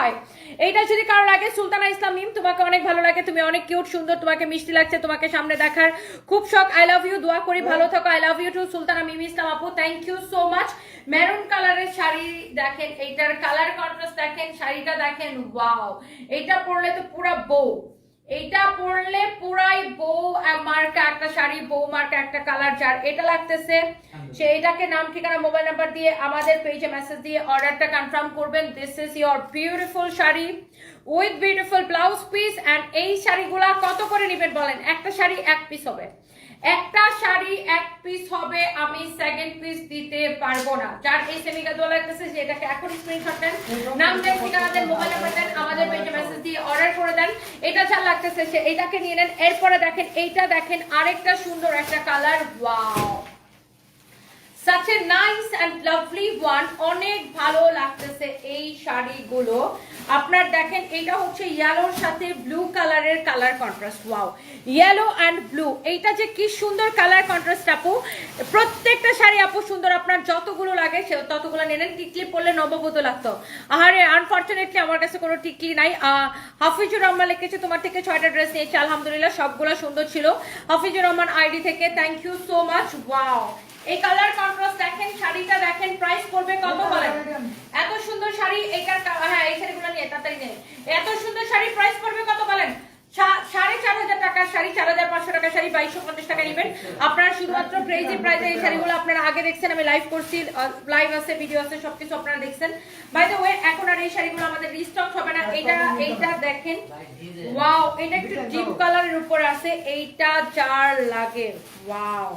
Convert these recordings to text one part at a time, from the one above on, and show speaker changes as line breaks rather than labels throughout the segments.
হয়। এইটা যদি কারও লাগে, সুলতানা ইসলাম মিম, তোমাকে অনেক ভালো লাগে, তুমি অনেক কিউট সুন্দর, তোমাকে মিষ্টি লাগছে, তোমাকে সামনে দেখার খুব শখ। আই লাভ ইউ দোয়া করি, ভালো থাকো। I love you too Sultana Mim Islam আপু thank you so much maroon কালারের শাড়ি দেখেন, এইটার কালার কন্ট্রাস্ট দেখেন, শাড়িটা দেখেন ওয়াও এইটা পরলে তো পুরা বউ। এইটা পরলে পুরাই বউ মার্কা একটা শাড়ি বউ মার্কা একটা কালার যার এটা লাগতেছে। সে এটাকে নাম ঠিকানা মোবাইল নাম্বার দিয়ে আমাদের পেজে মেসেজ দিয়ে অর্ডারটা কনফার্ম করবেন। This is your beautiful sari with beautiful blouse piece and এই শাড়িগুলা কত করে নেবেন বলেন? একটা শাড়ি এক পিস হবে। একটা শাড়ি এক পিস হবে, আমি সেকেন্ড পিস দিতে পারব না। যার এই সেমিকা দোলা লাগতেছে সেটাকে এখন স্ক্রিনশট দেন। নাম দেন, ঠিকানা দেন মোবাইল নাম্বার দেন, আমাদের পেজে মেসেজ দিয়ে অর্ডার করে দেন। এটা যা লাগতেছে, সে এটাকে নিয়ে নেন। এরপরে দেখেন, এইটা দেখেন, আরেকটা সুন্দর একটা colour wow such a nice and lovely one অনেক ভালো লাগতেছে এই শাড়িগুলো। আপনার দেখেন এটা হচ্ছে ইয়েলোর সাথে ব্লু কালারের colour contrast wow yellow and blue এইটা যে কি সুন্দর কালার কন্ট্রাস্ট আপু। প্রত্যেকটা শাড়ি আপু সুন্দর, আপনার যতগুলো লাগে সে ততগুলো নেন টিকলি পরলে নববধ লাগতো? আরে আনফর্চুনেটলি আমার কাছে কোনো টিকলি নাই। হাফিজুর রহমান লিখেছে তোমার থেকে ছয়টা ড্রেস নিয়েছি, আলহামদুলিল্লাহ, সবগুলো সুন্দর ছিল। হাফিজুর রহমান আইডি থেকে thank you so much wow এই কালার কন্ট্রাস্ট দেখেন, শাড়িটা দেখেন প্রাইস পড়বে কত বলেন এত সুন্দর শাড়ি এইটার কা- হ্যাঁ লাইভ করছি লাইভ আছে ভিডিও আছে, সবকিছু আপনারা দেখছেন। বাই দ্য এখন আর এই শাড়িগুলো আমাদের এইটা দেখেন। ওয়াও এটা একটু আছে, এইটা যার লাগে। ওয়াও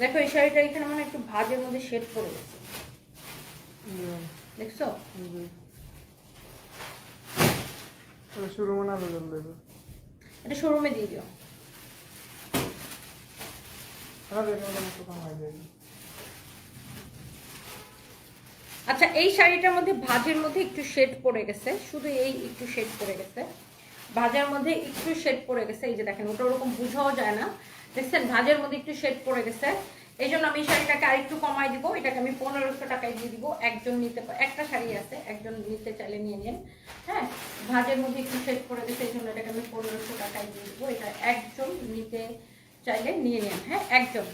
দেখো এই শাড়িটা এখানে মানে একটু ভাজের মধ্যে শেড পড়ে গেছে দেখছ?
শুরু মনে আলো
এটা শোরুমে দিয়ে দিও।
দেবে।
আচ্ছা এই শাড়িটার মধ্যে ভাজের মধ্যে একটু শেড পড়ে গেছে। শুধু এই একটু শেড পড়ে গেছে। ভাজের মধ্যে একটু শেড পড়ে গেছে, এই যে দেখেন, ওটা ওরকম বুঝাও যায় না। দেখছেন, ভাজের মধ্যে একটু শেড পড়ে গেছে। এই জন্য আমি শাড়িটাকে আরেকটু কমাই দিব, এটাকে আমি পনেরোশো টাকায় দিয়ে দিব। একজন নিতে একটা শাড়ি আছে, একজন নিতে চাইলে নিয়ে নেন। হ্যাঁ ভাজের মধ্যে একটু শেড পড়ে গেছে, এই জন্য এটাকে আমি পনেরোশো টাকায় দিয়ে দিব। এটা একজন নিতে চাইলে নিয়ে নেন হ্যাঁ একজন।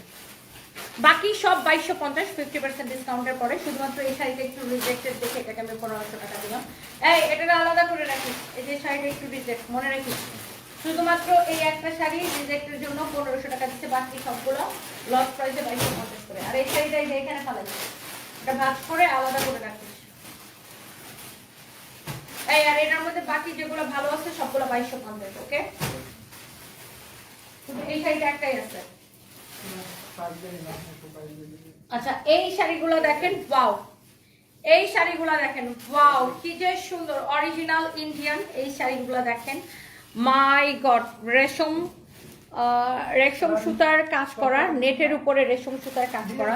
বাকি সব বাইশশো পঞ্চাশ ফিফটি পার্সেন্ট ডিসকাউন্টের পরে, শুধুমাত্র এই শাড়িটা একটু রিজেক্টেড দেখে এটাকে আমি পনেরোশো টাকা দিলাম। এই এটা আলাদা করে রাখিস এই যে শাড়িটা একটু রিজেক্ট মনে রাখিস শুধুমাত্র এই একটা শাড়ি রিজেক্টের জন্য পনেরোশো টাকা দিচ্ছে বাকি সবগুলো লস প্রাইসে বাইশশো পঞ্চাশ করে। আর এই শাড়িটা এই যে এখানে ফালাই এটা ভাজ করে আলাদা করে রাখিস এই, আর এটার মধ্যে বাকি যেগুলো ভালো আছে সবগুলো বাইশশো পঞ্চাশ ওকে এই শাড়িটা একটাই আছে। আচ্ছা এই শাড়িগুলো দেখেন ওয়াও এই শাড়িগুলো দেখেন ওয়াও কি যে সুন্দর অরিজিনাল ইন্ডিয়ান এই শাড়িগুলো দেখেন। মাই গড রেশম রেশম সুতার কাজ করা, নেটের উপরে রেশম সুতার কাজ করা।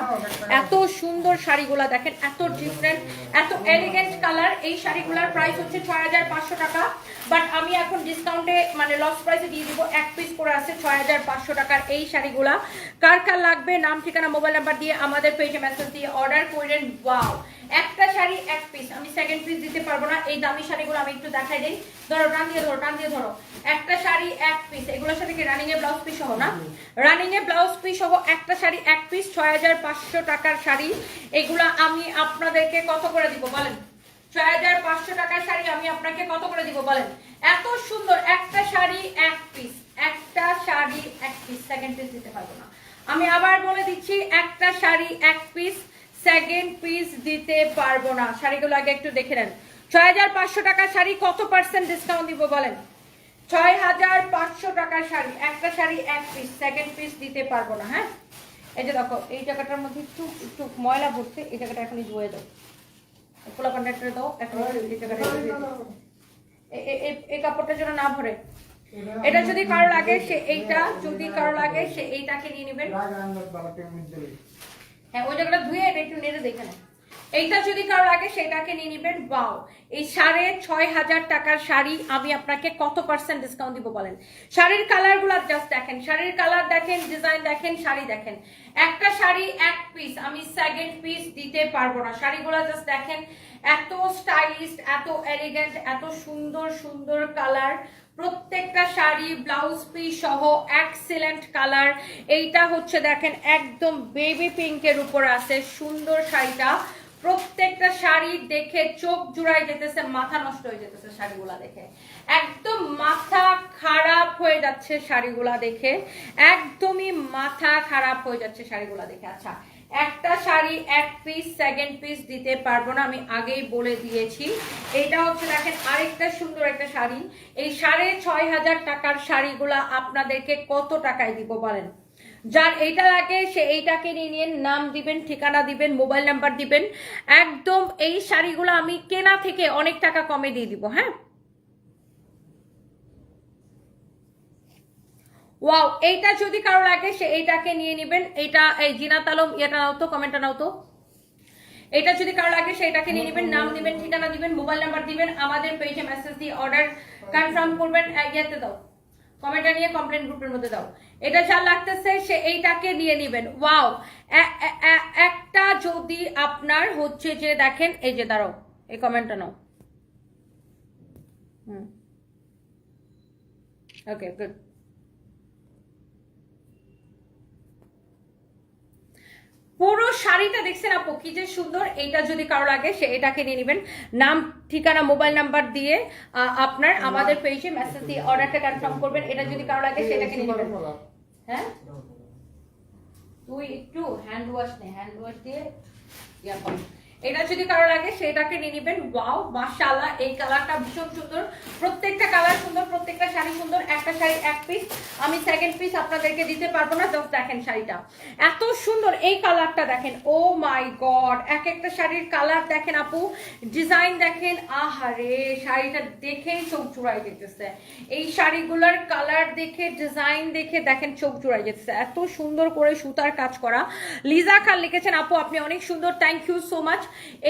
এত সুন্দর শাড়িগুলো দেখেন, এত ডিফারেন্ট এত এলিগেন্ট কালার এই শাড়িগুলোর প্রাইস হচ্ছে ছয় হাজার পাঁচশো টাকা। বাট আমি এখন ডিসকাউন্টে মানে লস প্রাইসে দিয়ে দিব, এক পিস করে আছে ছয় হাজার পাঁচশো টাকার এই শাড়িগুলা। কার কার লাগবে, নাম, ঠিকানা মোবাইল নাম্বার দিয়ে আমাদের পেজে মেসেজ দিয়ে অর্ডার করেন। ওয়াও একটা শাড়ি এক পিস আমি সেকেন্ড পিস দিতে পারব না, এই দামি শাড়িগুলো আমি একটু দেখাই দিই। ধরো, টান দিয়ে ধরো, টান দিয়ে ধরো। একটা শাড়ি এক পিস এগুলোর সাথে কি রানিং এ ব্লাউজ পিস সহ না? রানিং এ ব্লাউজ পিস সহ একটা শাড়ি এক পিস ছয় হাজার পাঁচশো টাকার শাড়ি। এগুলা আমি আপনাদেরকে কত করে দিব বলেন? ছয় হাজার পাঁচশো টাকার শাড়ি আমি আপনাকে কত করে দিব বলেন? এত সুন্দর একটা শাড়ি এক পিস একটা শাড়ি এক পিস সেকেন্ড পিস দিতে পারব না। আমি আবার বলে দিচ্ছি, একটা শাড়ি এক পিস সেকেন্ড পিস দিতে পারব না। শাড়িগুলো আগে একটু দেখে নেন। ছয় হাজার পাঁচশো টাকার শাড়ি কত পার্সেন্ট ডিসকাউন্ট দিব বলেন? ছয় হাজার পাঁচশো টাকার শাড়ি। একটা শাড়ি এক পিস সেকেন্ড পিস দিতে পারব না হ্যাঁ? এই যে দেখো এই জায়গাটার মধ্যে একটু একটু ময়লা ভরছে এই জায়গাটা এখনই ধুয়ে দাও খোলা কন্ট্রাক্টরে দাও এখন এই জায়গাটা এই কাপড়টা যেন না ভরে। এটা যদি কারও লাগে সে এইটা যদি কারও লাগে সে এইটাকে নিয়ে নেবেন। হ্যাঁ ওই জায়গাটা ধুয়ে এটা একটু নেড়ে দেখে নেন এইটা যদি কারও লাগে, সেটাকে নিয়ে নেবেন। বাও এই সাড়ে ছয় হাজার টাকার শাড়ি আমি আপনাকে কত পার্সেন্ট ডিসকাউন্ট দিব বলেন? শাড়ির কালারগুলো জাস্ট দেখেন। শাড়ির কালার দেখেন ডিজাইন দেখেন, শাড়ি দেখেন। একটা শাড়ি এক পিস আমি সেকেন্ড পিস দিতে পারব না। শাড়িগুলো জাস্ট দেখেন, এত স্টাইলিশ এত এলিগেন্ট এত সুন্দর সুন্দর কালার প্রত্যেকটা শাড়ি ব্লাউজ পিস সহ এক্সেলেন্ট কালার এইটা হচ্ছে দেখেন একদম বেবি পিঙ্কের উপর আছে, সুন্দর শাড়িটা। প্রত্যেকটা শাড়ি দেখে চোখ জুড়াই যেতেছে, মাথা নষ্ট হয়ে যেতেছে শাড়িগুলা দেখে। একদম মাথা খারাপ হয়ে যাচ্ছে শাড়িগুলা দেখে। একদমই মাথা খারাপ হয়ে যাচ্ছে শাড়িগুলা দেখে। আচ্ছা একটা শাড়ি এক পিস সেকেন্ড পিস দিতে পারব না, আমি আগেই বলে দিয়েছি। এটা হচ্ছে দেখেন আরেকটা সুন্দর একটা শাড়ি। এই সাড়ে ছয় হাজার টাকার শাড়িগুলা আপনাদেরকে কত টাকায় দিব বলেন? যার এইটা লাগে, সে এইটাকে নিয়ে নিয়ে নাম দিবেন, ঠিকানা দিবেন, মোবাইল নাম্বার দিবেন। একদম এই শাড়িগুলো আমি কেনা থেকে অনেক টাকা কমে দিয়ে দিব হ্যাঁ? ওয়াও এইটা যদি কারও লাগে, সে এইটাকে নিয়ে নেবেন। এইটা, এই জিনাত আলম এটা নাও তো, কমেন্টটা নাও তো। এটা যদি কারও লাগে সেটাকে নিয়ে নেবেন, নাম দিবেন, ঠিকানা দিবেন, মোবাইল নাম্বার দিবেন, আমাদের পেজে মেসেজ দিয়ে অর্ডার কনফার্ম করবেন ইয়েতে দাও। কমেন্টটা নিয়ে কমপ্লেন গ্রুপের মধ্যে দাও। এটা যা লাগতেছে, সে এইটাকে নিয়ে নেবেন। ওয়াও একটা যদি আপনার হচ্ছে যে দেখেন, এই যে দাঁড়াও, এই কমেন্টটা নাও। হুম। ওকে গুড পুরো শাড়িটা দেখছেন আপু কি যে সুন্দর। এটা যদি কারও লাগে সে এটাকে নিয়ে নেবেন। নাম ঠিকানা মোবাইল নাম্বার দিয়ে আহ, আপনার আমাদের পেজে মেসেজ দিয়ে অর্ডারটা কনফার্ম করবেন। এটা যদি কারও লাগে সেটাকে নিয়ে নেবেন। হ্যাঁ? তুই একটু হ্যান্ড ওয়াশ নে হ্যান্ড ওয়াশ দিয়ে ইয়া কর এটা যদি কারও লাগে, সেটাকে নিয়ে নেবেন। ওয়াও, মাশাআল্লাহ, এই কালারটা ভীষণ সুন্দর। প্রত্যেকটা কালার সুন্দর, প্রত্যেকটা শাড়ি সুন্দর। একটা শাড়ি এক পিস আমি সেকেন্ড পিস আপনাদেরকে দিতে পারব না জাস্ট দেখেন শাড়িটা। এত সুন্দর এই কালারটা দেখেন। ও মাই গড এক একটা শাড়ির কালার দেখেন আপু। ডিজাইন দেখেন, আহারে, শাড়িটা দেখেই চোখ চুড়াই যেতেছে। এই শাড়িগুলোর কালার দেখে, ডিজাইন দেখে দেখেন চোখ জুড়াই যেতেছে। এত সুন্দর করে সুতার কাজ করা। লিজা খান লিখেছেন, আপু, আপনি অনেক সুন্দর থ্যাংক ইউ সো মাচ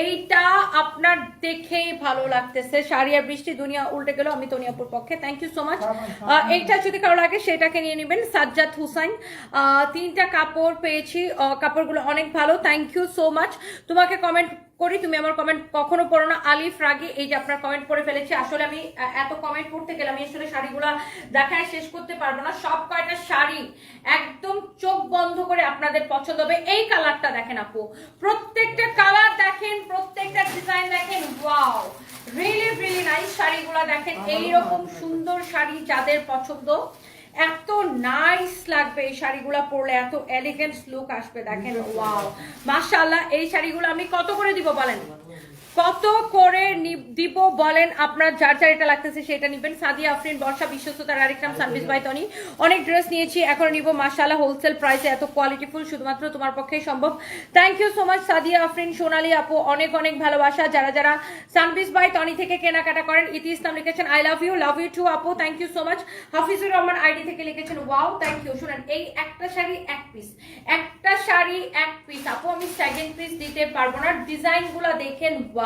এইটা আপনার দেখেই ভালো লাগতেছে। শাড়ি আর বৃষ্টি দুনিয়া উল্টে গেল আমি তনিয়াপুর পক্ষে। থ্যাংক ইউ সো মাচ এইটা যদি কারও লাগে সেটাকে নিয়ে নেবেন। সাজ্জাদ হুসাইন আহ, তিনটা কাপড় পেয়েছি। আহ, কাপড়গুলো অনেক ভালো। থ্যাংক ইউ সো মাচ তোমাকে কমেন্ট করি তুমি আমার কমেন্ট কখনো পড়ো না। আলিফ রাগি এই যে আপনার কমেন্ট পড়ে ফেলেছি আসলে আমি এত কমেন্ট পড়তে গেলে আমি আসলে শাড়িগুলা দেখায় শেষ করতে পারব না। সব কয়টা শাড়ি একদম চোখ বন্ধ করে আপনাদের পছন্দ হবে। এই কালারটা দেখেন আপু। প্রত্যেকটা কালার দেখেন প্রত্যেকটা ডিজাইন দেখেন ওয়াও রিয়েলি রিয়েলি নাইস শাড়িগুলা দেখেন। এইরকম সুন্দর শাড়ি যাদের পছন্দ এত নাইস লাগবে এই শাড়িগুলো পরলে এত এলিগেন্ট লুক আসবে দেখেন ওয়াও মাশাআল্লাহ এই শাড়িগুলো আমি কত করে দিব বলেন? কত করে নি- দিব বলেন আপনার যার যার এটা লাগতেছে সেটা নিবেন। সাদিয়া আফরিন বর্ষা বিশ্বস্ততার আরেক নাম সার্ভিস বাই তনি অনেক ড্রেস নিয়েছি এখন নিব। মাশাআল্লাহ হোলসেল প্রাইসে এত কোয়ালিটিফুল শুধুমাত্র তোমার পক্ষেই সম্ভব। Thank you so much Sadia Afrin Sonali আপু অনেক অনেক ভালোবাসা। যারা যারা সানবিস বাই টনি থেকে কেনাকাটা করেন ইতি ইসলাম লিখেছেন I love you love you too আপু thank you so much Hafizur Rahman ID থেকে লিখেছেন ওয়াও থ্যাংক ইউ শুনেন এই একটা শাড়ি এক পিস একটা শাড়ি এক পিস আপু আমি সেকেন্ড পিস দিতে পারব না। ডিজাইনগুলো দেখেন ওয়াও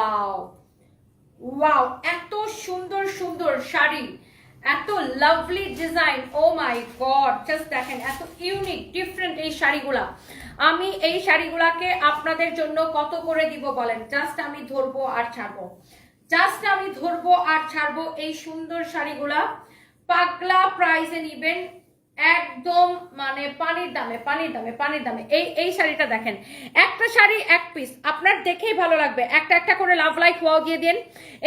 ওয়াও এত সুন্দর সুন্দর শাড়ি, এত lovely design oh my god just দেখেন, এত ইউনিক ডিফারেন্ট এই শাড়িগুলা। আমি এই শাড়িগুলাকে আপনাদের জন্য কত করে দিব বলেন? জাস্ট আমি ধরবো আর ছাড়বো। জাস্ট আমি ধরবো আর ছাড়বো এই সুন্দর শাড়িগুলা। পাগলা প্রাইজে নিবেন একদম মানে পানির দামে পানির দামে পানির দামে। এই এই শাড়িটা দেখেন। একটা শাড়ি এক পিস আপনার দেখেই ভালো লাগবে। একটা একটা করে লাভ লাইক ওয়াও দিয়ে দিন।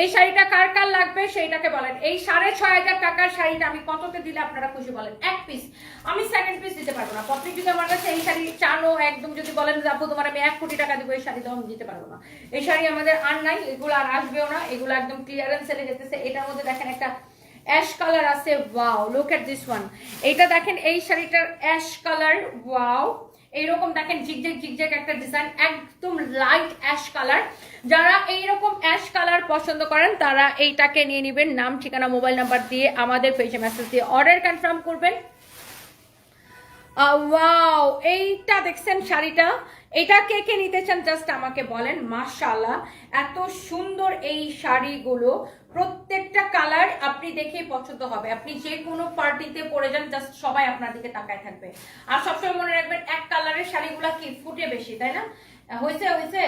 এই শাড়িটা কার কার লাগবে সেইটাকে বলেন। এই সাড়ে ছয় হাজার টাকার শাড়িটা আমি কততে দিলে আপনারা খুশি বলেন? এক পিস আমি সেকেন্ড পিস দিতে পারব না। পত্রিক যদি আমার কাছে এই শাড়ি চানো একদম যদি বলেন, যে আপু তোমার আমি এক কোটি টাকা দিব, এই শাড়ি আমি দিতে পারব না। এই শাড়ি আমাদের আর নাই, এগুলো আর আসবেও না। এগুলো একদম ক্লিয়ারেন্স সেলে যেতেছে এটার মধ্যে দেখেন একটা অ্যাশ কালার আছে, wow look at this one এইটা দেখেন, এই শাড়িটার অ্যাশ কালার, ওয়াও। এইরকম দেখেন জিগজেগ জিগজেগ একটা ডিজাইন একদম লাইট অ্যাশ কালার। যারা এইরকম অ্যাশ কালার পছন্দ করেন, তারা এইটাকে নিয়ে নেবেন। নাম, ঠিকানা, মোবাইল নাম্বার দিয়ে আমাদের পেজে মেসেজ দিয়ে অর্ডার কনফার্ম করবেন। ওয়াও, এইটা দেখছেন শাড়িটা? এটা কে কে নিতে চান? জাস্ট আমাকে বলেন। মাশাআল্লাহ, এত সুন্দর এই শাড়িগুলো। প্রত্যেকটা কালার আপনি দেখে পছন্দ হবে। আপনি যে কোনো পার্টিতে পরে যান জাস্ট সবাই আপনার দিকে তাকায় থাকবে। আর সবসময় মনে রাখবেন, এক কালারের শাড়িগুলা কি ফুটে বেশি, তাই না? হয়েছে হয়েছে?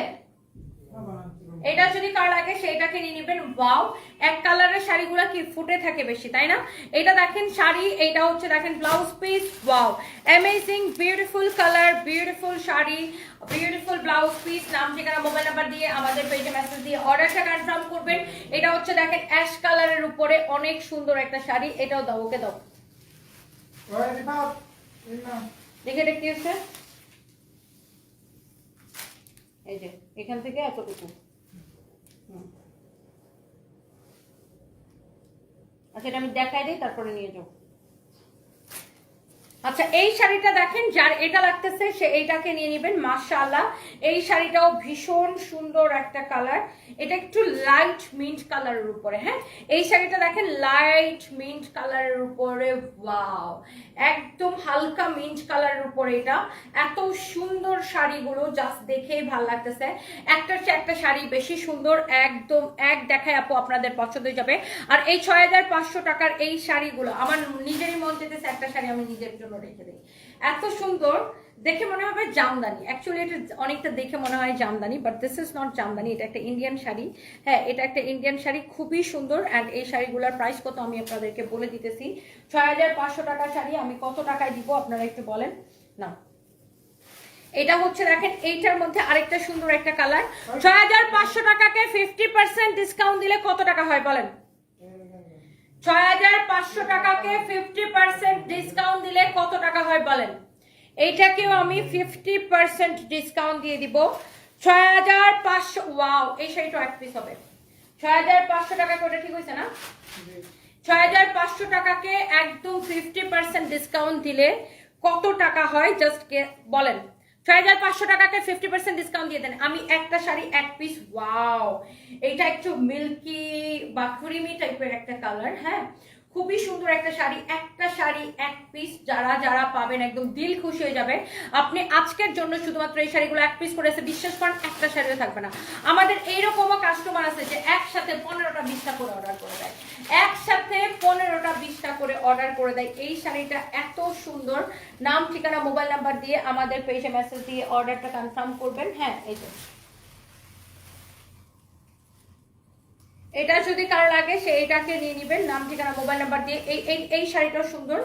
এটা যদি কার লাগে সেইটাকে নিয়ে নেবেন। ওয়াও এক কালারের শাড়িগুলো কি ফুটে থাকে বেশি তাই না? এটা দেখেন শাড়ি এটা হচ্ছে দেখেন blouse piece wow. Amazing beautiful colour beautiful sari beautiful blouse piece নাম ঠিকানা মোবাইল নাম্বার দিয়ে আমাদের পেজে মেসেজ দিয়ে অর্ডারটা কনফার্ম করবেন। এটা হচ্ছে দেখেন অ্যাশ কালারের উপরে অনেক সুন্দর একটা শাড়ি এটাও দাও ওকে দাও। দেখে হচ্ছে এই যে এখান থেকে এতটুকু। আচ্ছা এটা আমি দেখাই দিই তারপরে নিয়ে যাও আচ্ছা এই শাড়িটা দেখেন, যার এটা লাগতেছে, সে এইটাকে নিয়ে নেবেন, মাশাআল্লাহ। এই শাড়িটাও ভীষণ সুন্দর একটা কালার। এটা একটু লাইট মিন্ট কালারের উপরে হ্যাঁ? এই শাড়িটা দেখেন লাইট মিন্ট কালারের উপরে ওয়াও একদম হালকা মিন্ট কালারের উপরে এটা। এত সুন্দর শাড়িগুলো জাস্ট দেখেই ভালো লাগতেছে। একটার চেয়ে একটা শাড়ি বেশি সুন্দর, একদম এক দেখায় আপু আপনাদের পছন্দ হয়ে যাবে। আর এই ছয় হাজার পাঁচশো টাকার এই শাড়িগুলো, আমার নিজেরই মন যেতেছে একটা শাড়ি আমি নিজের জন্য রেখে দিই। এত সুন্দর দেখে মনে হবে জামদানি। অ্যাকচুয়ালি এটা অনেকটা দেখে মনে হয় Jamdani but this is not Jamdani এটা একটা ইন্ডিয়ান শাড়ি। হ্যাঁ এটা একটা ইন্ডিয়ান শাড়ি খুবই সুন্দর অ্যান্ড এই শাড়িগুলোর প্রাইস কত আমি আপনাদেরকে বলে দিতেছি। ছয় হাজার পাঁচশো টাকা শাড়ি আমি কত টাকায় দিব আপনারা একটু বলেন? না এটা হচ্ছে দেখেন এইটার মধ্যে আরেকটা সুন্দর একটা কালার ছয় হাজার পাঁচশো টাকাকে ফিফটি পার্সেন্ট ডিসকাউন্ট দিলে কত টাকা হয় বলেন? ছয় হাজার পাঁচশো টাকাকে ফিফটি পার্সেন্ট ডিসকাউন্ট দিলে কত টাকা হয় বলেন? এইটাকেও আমি ফিফটি পার্সেন্ট ডিসকাউন্ট দিয়ে দিব। ছয় হাজার পাঁচশো ওয়াও এই শাড়িটা এক পিস হবে। ছয় হাজার পাঁচশো টাকা করে ঠিক হয়েছে না? ছয় হাজার পাঁচশো টাকাকে একদম ফিফটি পার্সেন্ট ডিসকাউন্ট দিলে কত টাকা হয়? জাস্ট বলেন। ছয় পাঁচশো টাকাকে ফিফটি পার্সেন্ট ডিসকাউন্ট দিয়ে দেন। আমি একটা শাড়ি, এক পিস ওয়াও এটা একটু মিল্কি বা ক্রিমি টাইপের একটা কালার হ্যাঁ? খুবই সুন্দর একটা শাড়ি একটা শাড়ি, এক পিস যারা যারা পাবেন একদম দিল খুশি হয়ে যাবে আপনি আজকের জন্য শুধুমাত্র এই শাড়িগুলো এক পিস করে বিশ্বাস করেন, একটা শাড়িও থাকবে না। আমাদের এইরকমও কাস্টমার আছে যে একসাথে পনেরোটা বিশটা করে অর্ডার করে দেয়। একসাথে পনেরোটা বিশটা করে অর্ডার করে দেয়। এই শাড়িটা এত সুন্দর। নাম, ঠিকানা মোবাইল নাম্বার দিয়ে আমাদের পেজে মেসেজ দিয়ে অর্ডারটা কনফার্ম করবেন। হ্যাঁ এই তো এটা যদি কার লাগে, সে এটাকে নিয়ে নিবেন। নাম, ঠিকানা মোবাইল নাম্বার দিয়ে। এই এই এই শাড়িটাও সুন্দর।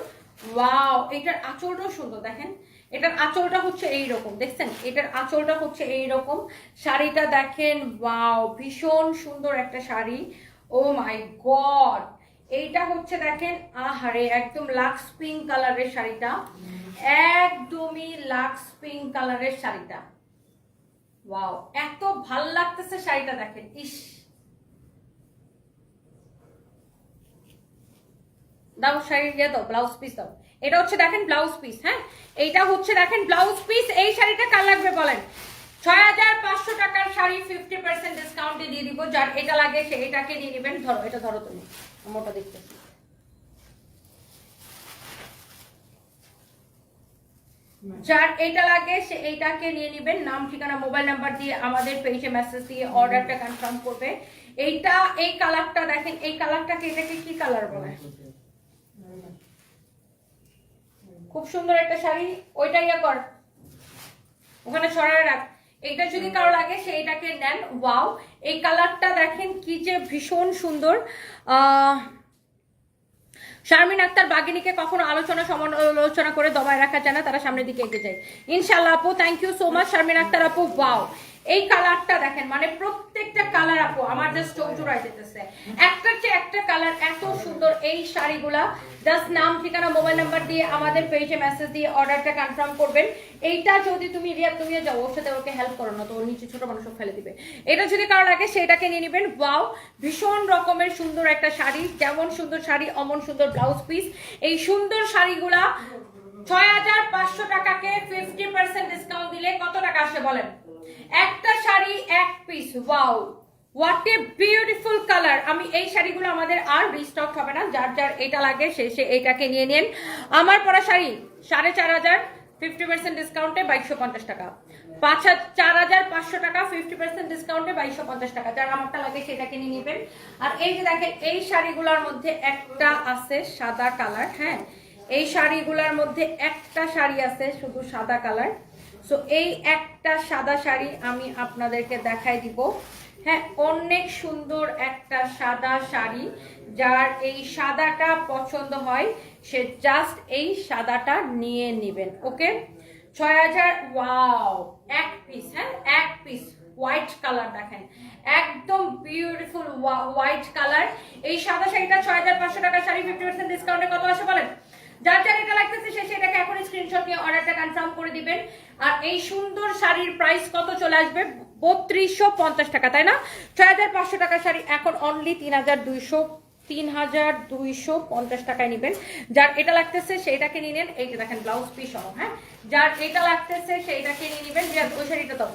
ওয়াও এটার আঁচলটাও সুন্দর, দেখেন। এটার আঁচলটা হচ্ছে এই রকম দেখছেন? এটার আঁচলটা হচ্ছে এই রকম শাড়িটা দেখেন ওয়াও ভীষণ সুন্দর একটা শাড়ি। ও মাই গড এইটা হচ্ছে, দেখেন, আহারে, একদম লাক্স পিঙ্ক কালারের শাড়িটা। একদমই লাক্স পিঙ্ক কালারের শাড়িটা। ওয়াও এত ভালো লাগতেছে শাড়িটা, দেখেন। ইস! দাও শাড়ি দিয়ে দাও ব্লাউজ পিস দাও। এটা হচ্ছে দেখেন ব্লাউজ পিস হ্যাঁ? এইটা হচ্ছে দেখেন ব্লাউজ পিস এই শাড়িটা কার লাগবে বলেন? ছয় হাজার পাঁচশো টাকার শাড়ি ফিফটি পার্সেন্ট ডিসকাউন্টে দিয়ে দিব। যার এটা লাগে সে এটাকে নিয়ে নেবেন। ধরো, এটা ধরো তুমি, মোটা দেখতেছি যার এটা লাগে সে এইটাকে নিয়ে নেবেন। নাম, ঠিকানা মোবাইল নাম্বার দিয়ে আমাদের পেজে মেসেজ দিয়ে অর্ডারটা কনফার্ম করবে। এইটা, এই কালারটা দেখেন, এই কালারটাকে এটাকে কি কালার বলে? খুব সুন্দর একটা শাড়ি ওইটা ইয়া কর। ওখানে ছড়ায় রাখ। এইটা যদি কারও লাগে সেইটাকে নেন। ওয়াও! এই কালারটা দেখেন কি যে ভীষণ সুন্দর। শারমিন আক্তার বাগিনীকে কখনো আলোচনা সমালোচনা করে দবায় রাখা যায় না তারা সামনের দিকে এগিয়ে যায়। ইনশাল্লাহ আপু thank you so much Sharmin Akter আপু ওয়াও এই কালারটা দেখেন মানে প্রত্যেকটা কালার আপু আমার জাস্ট চোখ জোড়াই যেতেছে। একটার চেয়ে একটা কালার এত সুন্দর এই শাড়িগুলা। জাস্ট নাম, ঠিকানা মোবাইল নাম্বার দিয়ে আমাদের পেজে মেসেজ দিয়ে অর্ডারটা কনফার্ম করবেন। এইটা যদি তুমি রিয়া তুমি যাও, ওর সাথে ওকে হেল্প করো না তো ওর নিচে ছোট মানুষ ফেলে দিবে। এটা যদি কারও লাগে সেটাকে নিয়ে নেবেন। ওয়াও ভীষণ রকমের সুন্দর একটা শাড়ি, যেমন সুন্দর শাড়ি, অমন সুন্দর ব্লাউজ পিস এই সুন্দর শাড়িগুলা ছয় হাজার পাঁচশো টাকাকে ফিফটি পার্সেন্ট ডিসকাউন্ট দিলে কত টাকা আসে বলেন? একটা শাড়ি এক piece wow what a beautiful colour আমি এই শাড়িগুলো আমাদের আর রিস্টক হবে না। যার যার এটা লাগে, সে সে এইটাকে নিয়ে নেন। আমার পরা শাড়ি, সাড়ে চার হাজার ফিফটি পার্সেন্ট ডিসকাউন্টে বাইশশো পঞ্চাশ টাকা। পাঁচ চার হাজার পাঁচশো টাকা ফিফটি পার্সেন্ট ডিসকাউন্টে বাইশশো পঞ্চাশ টাকা। যার আমারটা লাগে সেটা কিনে নেবেন। আর এই যে দেখেন, এই শাড়িগুলোর মধ্যে একটা আছে সাদা কালার হ্যাঁ? এই শাড়িগুলোর মধ্যে একটা শাড়ি আছে শুধু সাদা কালার সো এই একটা সাদা শাড়ি আমি আপনাদেরকে দেখাই দিব। হ্যাঁ অনেক সুন্দর একটা সাদা শাড়ি। যার এই সাদাটা পছন্দ হয়, সে জাস্ট এই সাদাটা নিয়ে নেবেন, ওকে? ছয় হাজার ওয়াও এক পিস হ্যাঁ এক পিস হোয়াইট কালার দেখেন। একদম বিউটিফুল হোয়াইট কালার এই সাদা শাড়িটা ছয় হাজার পাঁচশো টাকা, শাড়ি ফিফটি পার্সেন্ট ডিসকাউন্টে কত আসে বলেন? যার যার লাগতেছে, সে সেটাকে এখন স্ক্রিনশট নিয়ে অর্ডারটা কনফার্ম করে দিবেন। আর এই সুন্দর শাড়ির প্রাইস কত চলে আসবে? বত্রিশশো পঞ্চাশ টাকা তাই না? ছয় হাজার পাঁচশো টাকা শাড়ি এখন অনলি তিন হাজার দুইশো তিন হাজার দুইশো পঞ্চাশ টাকায় নেবেন। যার এটা লাগতেছে সেইটাকে নিয়ে নেন এই যে দেখেন ব্লাউজ পিস সহ হ্যাঁ? যার এটা লাগতেছে সেইটাকে নিয়ে নেবেন যে ওই শাড়িটা তো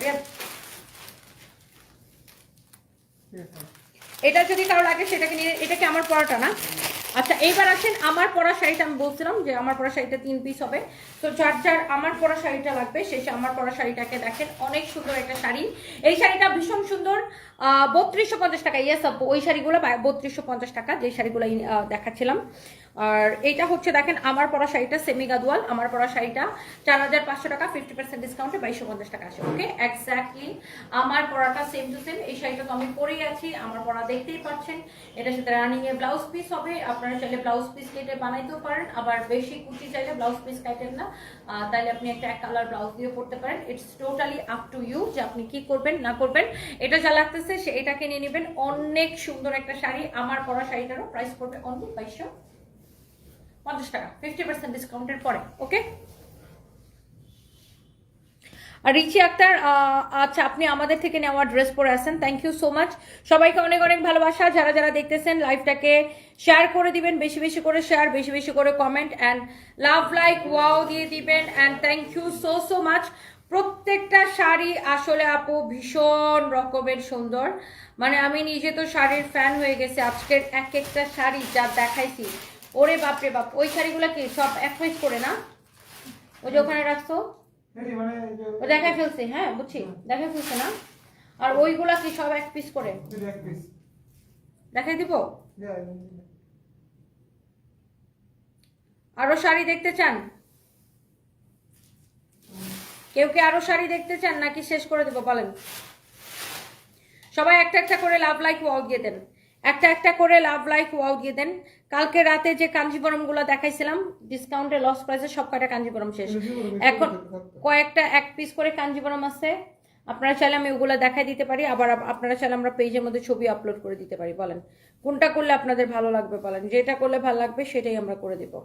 এটা যদি কারও লাগে সেটাকে নিয়ে এটা কি আমার পরাটা না। আচ্ছা এইবার আসেন, আমার পরা শাড়িটা আমি বলছিলাম যে আমার পরা শাড়িটা তিন পিস হবে। তো যার যার আমার পরা শাড়িটা লাগবে শেষে আমার পরা শাড়িটাকে দেখেন, অনেক সুন্দর একটা শাড়ি। এই শাড়িটা ভীষণ সুন্দর বত্রিশশো পঞ্চাশ টাকা ইয়েস আপু, ওই শাড়িগুলো বত্রিশশো পঞ্চাশ টাকা, যে শাড়িগুলো দেখাচ্ছিলাম। আর এটা হচ্ছে দেখেন, আমার পরা শাড়িটা সেমি গাদোয়াল, আমার পরা শাড়িটা চার হাজার পাঁচশো টাকা ফিফটি পার্সেন্ট ডিসকাউন্টে বাইশশো পঞ্চাশ টাকা আসে ওকে এক্স্যাক্টলি আমার পরাটা সেম টু সেম এই শাড়িটা তো আমি পরেই আছি, আমার পরা দেখতেই পাচ্ছেন। এটার সাথে রানিং এর ব্লাউজ পিস হবে, আপনারা চাইলে ব্লাউজ পিস কেটে বানাইতেও পারেন, আবার বেশি কুচি চাইলে ব্লাউজ পিস কাটেন না। তাহলে আপনি একটা এক কালার ব্লাউজ দিয়ে পড়তে পারেন। It's totally up to you যে আপনি কি করবেন, না করবেন। এটা যা লাগতেছে, সে এটাকে নিয়ে নেবেন। অনেক সুন্দর একটা শাড়ি, আমার পরা শাড়িটারও প্রাইস পড়বে অনলি বাইশশো পঞ্চাশ টাকা ফিফটি পার্সেন্ট ডিসকাউন্টের পরে ওকে আর রিচি আক্তার আচ্ছা আপনি আমাদের থেকে নেওয়া ড্রেস পরে আসেন। থ্যাংক ইউ সো মাচ সবাইকে অনেক অনেক ভালোবাসা। যারা যারা দেখতেছেন লাইভটাকে শেয়ার করে দিবেন, বেশি বেশি করে শেয়ার বেশি বেশি করে comment and love like wow দিয়ে দিবেন। And thank you so so much প্রত্যেকটা শাড়ি আসলে আপু ভীষণ রকমের সুন্দর। মানে আমি নিজে তো শাড়ির ফ্যান হয়ে গেছে। আজকের এক একটা শাড়ি যা দেখাইছি ওরে বাপরে বাপ ওই শাড়িগুলো কি সব এক পিস করে না? ওই যে ওখানে রাখছো?
এই মানে
ও দেখাই ফেলছি হ্যাঁ বুঝছি দেখাই ফেলছে না? আর ওইগুলা কি সব এক পিস করে? দেখাই দিব? আরও শাড়ি দেখতে চান? কেউ কি আরও শাড়ি দেখতে চান নাকি শেষ করে দেবো বলেন। সবাই একটা একটা করে লাভ লাইক ওয়াও দিয়ে দেন। একটা একটা করে লাভ লাইক ওয়াও দিয়ে দেন। কালকে রাতে যে কাঞ্জিবরমগুলো দেখাইছিলাম ডিসকাউন্টে লস প্রাইসে সব কয়টা কাঞ্জিবরম শেষ? এখন কয়েকটা এক পিস করে কাঞ্জিবরম আছে। আপনারা চাইলে আমি ওগুলো দেখাই দিতে পারি আবার আপনারা চাইলে আমরা পেজের মধ্যে ছবি আপলোড করে দিতে পারি বলেন। কোনটা করলে আপনাদের ভালো লাগবে বলেন? যেটা করলে ভালো লাগবে সেটাই আমরা করে দেবো।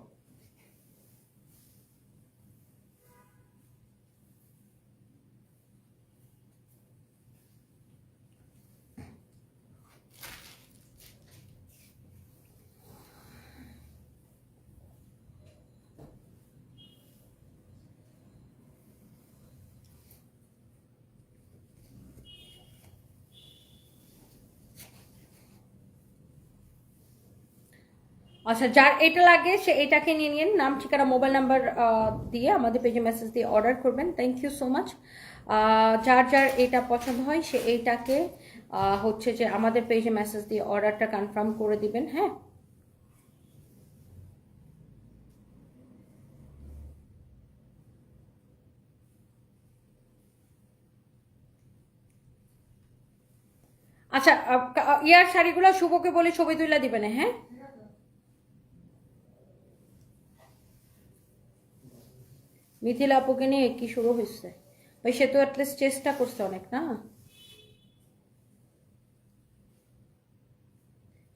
আচ্ছা যার এটা লাগে, সে এটাকে নিয়ে নিন। নাম, ঠিকানা, মোবাইল নাম্বার দিয়ে আমাদের পেজে মেসেজ দিয়ে অর্ডার করবেন। থ্যাংক ইউ সো মাচ যার যার এটা পছন্দ হয়, সে এইটাকে হচ্ছে যে আমাদের পেজে মেসেজ দিয়ে অর্ডারটা কনফার্ম করে দিবেন হ্যাঁ? আচ্ছা ইয়ার শাড়িগুলো শুভকে বলে ছবি তুলে দিবেন হ্যাঁ? মিথিলা আপুকে নিয়ে কি শুরু হয়েছে ওই সে তো অ্যাটলিস্ট চেষ্টা করছে অনেক, না?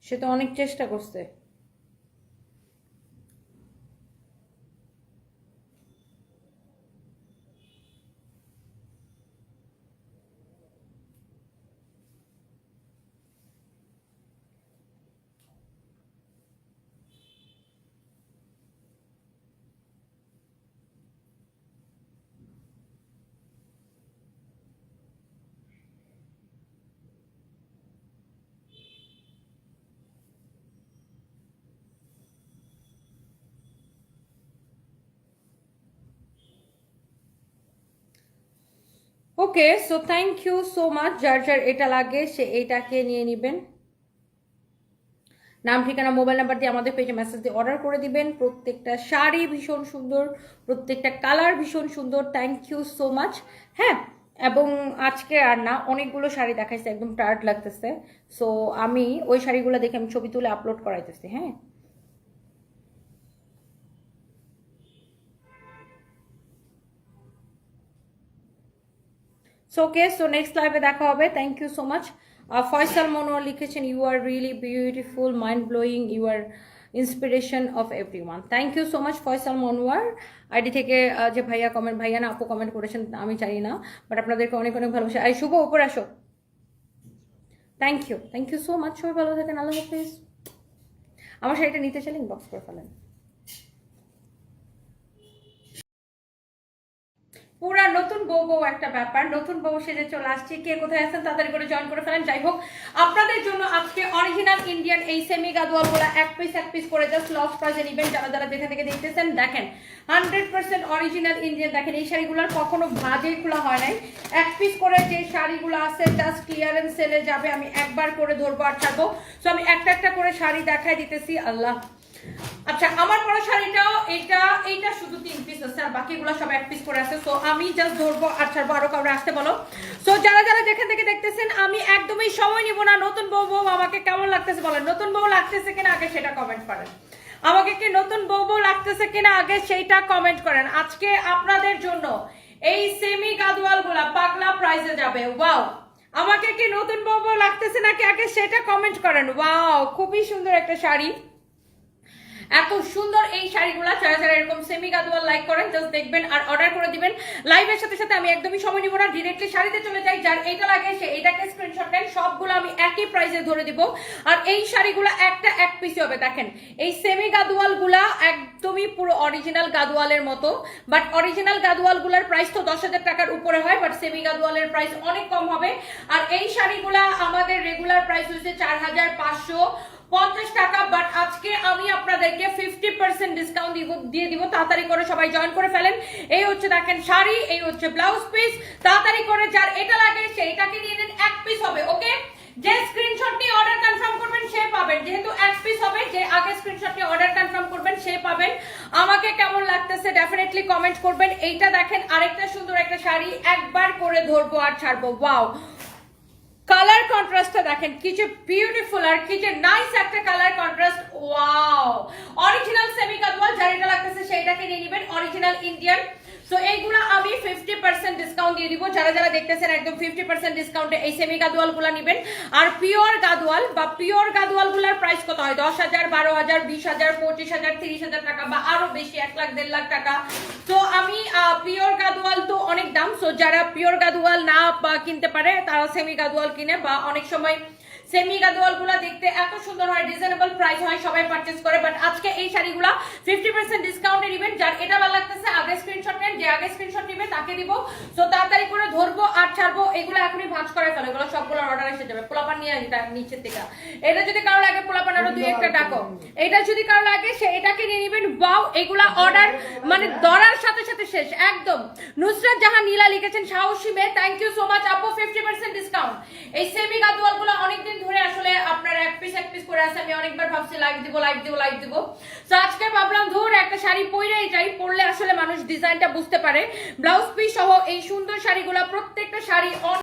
সে তো অনেক চেষ্টা করছে। Okay so thank you so much যার যার এটা লাগে, সে এইটাকে নিয়ে নেবেন। নাম, ঠিকানা, মোবাইল নাম্বার দিয়ে আমাদের পেজে মেসেজ দিয়ে অর্ডার করে দিবেন। প্রত্যেকটা শাড়ি ভীষণ সুন্দর, প্রত্যেকটা কালার ভীষণ সুন্দর। থ্যাংক ইউ সো মাচ হ্যাঁ এবং আজকে আর না, অনেকগুলো শাড়ি দেখাইছে, একদম টায়ার্ড লাগতেছে। সো আমি ওই শাড়িগুলো দেখে আমি ছবি তুলে আপলোড করাইতেছি হ্যাঁ। সো ওকে সো নেক্সট লাইভে দেখা হবে thank you so much Faisal Monowar লিখেছেন you are really beautiful mind blowing you are inspiration of everyone thank you so much Faisal Monowar ID থেকে যে ভাইয়া কমেন্ট ভাইয়া না, আপু কমেন্ট করেছেন, আমি জানি না বাট আপনাদেরকে অনেক অনেক ভালোবাসা। এই শুভ, উপর আসো। Thank you thank you so much সবাই ভালো থাকেন, আল্লাহ হাফিজ। আমার শাড়িটা নিতে চাইলে ইনবক্স করে ফেলেন। পুরা নতুন বউ বউ একটা ব্যাপার, নতুন বউ সেজে চলে আসছে, কে কোথায় আছেন তাড়াতাড়ি করে জয়েন করে ফেলেন। যাই হোক, আপনাদের জন্য আজকে অরিজিনাল ইন্ডিয়ান এই সেমি গাদোয়ালগুলা এক পিস এক পিস করে জাস্ট লস প্রাইজে নেবেন, যারা যারা যেখান থেকে দেখতেছেন, দেখেন। হান্ড্রেড পার্সেন্ট অরিজিনাল ইন্ডিয়ান দেখেন, এই শাড়িগুলোর কখনো ভাজে খোলা হয় নাই। এক পিস করে যে শাড়িগুলো আছে জাস্ট ক্লিয়ারেন্স সেলে যাবে, আমি একবার করে ধরবো আর ছাড়বো। সো আমি একটা একটা করে শাড়ি দেখাই দিতেছি, আল্লাহ। আচ্ছা আমার পরা শাড়িটাও এটা এইটা শুধু তিন পিস আছে আর বাকিগুলো সব এক পিস করে আছে। তো আমি জাস্ট ধরবো আর ছাড়বো আরও কাউরে আসতে, বলো। তো যারা যারা যেখান থেকে দেখতেছেন, আমি একদমই সময় নিব না। নতুন বউ বউ আমাকে কেমন লাগতেছে বলেন? নতুন বউ লাগতেছে কিনা আগে সেটা কমেন্ট করেন। আমাকে কি নতুন বউ বউ লাগতেছে কিনা আগে সেইটা কমেন্ট করেন। আজকে আপনাদের জন্য এই সেমি গাদওয়ালগুলা পাগলা প্রাইজে যাবে। ওয়াও আমাকে কি নতুন বউ বউ লাগতেছে নাকি আগে সেটা কমেন্ট করেন। ওয়াও খুবই সুন্দর একটা শাড়ি। এত সুন্দর এই শাড়িগুলো। যারা যারা এরকম সেমি গাদুয়াল লাইক করেন জাস্ট দেখবেন আর অর্ডার করে দিবেন। লাইভের সাথে সাথে আমি একদমই সময় নিব না ডিরেক্টলি শাড়িতে চলে যাই। যার এইটা লাগে, সে এটাকে স্ক্রিনশট নেন, সবগুলো আমি একই প্রাইসে ধরে দিব। আর এই শাড়িগুলো একটা এক পিসি হবে, দেখেন। এই সেমি গাদুয়ালগুলা একদমই পুরো অরিজিনাল গাদুয়ালের মতো। বাট অরিজিনাল গাদুয়ালগুলার প্রাইস তো দশ হাজার টাকার উপরে হয় বাট সেমি গাদুয়ালের প্রাইস অনেক কম হবে। আর এই শাড়িগুলা আমাদের রেগুলার প্রাইস হচ্ছে চার হাজার পাঁচশো। পঞ্চাশ টাকা বাট আজকে আমি আপনাদেরকে ফিফটি পার্সেন্ট ডিসকাউন্ট দিয়ে দিব। তাড়াতাড়ি করে সবাই জয়েন করে ফেলেন। এই হচ্ছে দেখেন শাড়ি, এই হচ্ছে ব্লাউজ পিস তাড়াতাড়ি করে যার এটা লাগে সেইটাকে নিয়ে নেন, এক পিস হবে ওকে যে স্ক্রিনশট নিয়ে অর্ডার কনফার্ম করবেন, সে পাবেন। যেহেতু এক পিস হবে, যে আগে স্ক্রিনশট নিয়ে অর্ডার কনফার্ম করবেন, সে পাবেন। আমাকে কেমন লাগতেছে ডেফিনেটলি কমেন্ট করবেন। এইটা দেখেন, আরেকটা সুন্দর একটা শাড়ি, একবার করে ধরবো আর ছাড়বো। ওয়াও কালার কন্ট্রাস্টটা দেখেন, কি যে বিউটিফুল আর কি যে নাইস একটা colour contrast wow original semi Gadwal যার লাগতেছে সেইটাকে নিয়ে নেবেন। অরিজিনাল ইন্ডিয়ান সো এইগুলো আমি ফিফটি পার্সেন্ট ডিসকাউন্ট দিয়ে দিব। যারা যারা দেখতেছেন একদম ফিফটি পার্সেন্ট ডিসকাউন্টে এই সেমি গাদওয়ালগুলা নেবেন। আর পিওর গাদওয়াল বা পিওর গাদওয়ালগুলার প্রাইস কত হয়? দশ হাজার, বারো হাজার, বিশ হাজার, পঁচিশ হাজার, তিরিশ হাজার টাকা বা আরও বেশি, এক লাখ, দেড় লাখ টাকা। তো আমি পিওর গাদওয়াল তো অনেক দাম। সো যারা পিওর গাদওয়াল না কিনতে পারে, তারা সেমি গাদওয়াল কিনে বা অনেক সময় সেমি গাদোয়ালগুলো দেখতে এত সুন্দর হয় রিজনেবল প্রাইস হয়, সবাই পারচেজ করে বাট আজকে এই শাড়িগুলা ফিফটি পার্সেন্ট ডিসকাউন্টে নেবেন যার এটা ভালো লাগতেছে, আগে স্ক্রিনশট নেন, যে আগে স্ক্রিনশট নেবে, তাকে দিব। তো তাড়াতাড়ি করে ধরবো আর ছাড়বো, এগুলো এখনই ভাঁজ করে ফেলো, এগুলো সবগুলো অর্ডার এসে যাবে। পোলাপান নিয়ে এটা নিচের থেকে। এটা যদি কারও লাগে, পোলাপান আরও দুই একটা ডাকো। এটা যদি কারও লাগে, সে এটাকে নিয়ে নেবেন ওয়াও এগুলা অর্ডার মানে ধরার সাথে সাথে শেষ, একদম। নুসরাত জাহান নীলা লিখেছেন, সাহসী মে থ্যাংক ইউ সো মাচ আপু ফিফটি পার্সেন্ট ডিসকাউন্ট এই সেমি গাদওয়ালগুলো ধরে আসলে আপনার এক পিস এক পিস করে আছে, আমি অনেকবার ভাবছি লাইক দিব লাইক দিব লাইক দিব। তো আজকে ভাবলাম ধর, একটা শাড়ি পরেই যাই, পরলে আসলে মানুষ ডিজাইনটা বুঝতে পারে। ব্লাউজ পিস সহ এই সুন্দর শাড়িগুলো, প্রত্যেকটা শাড়ি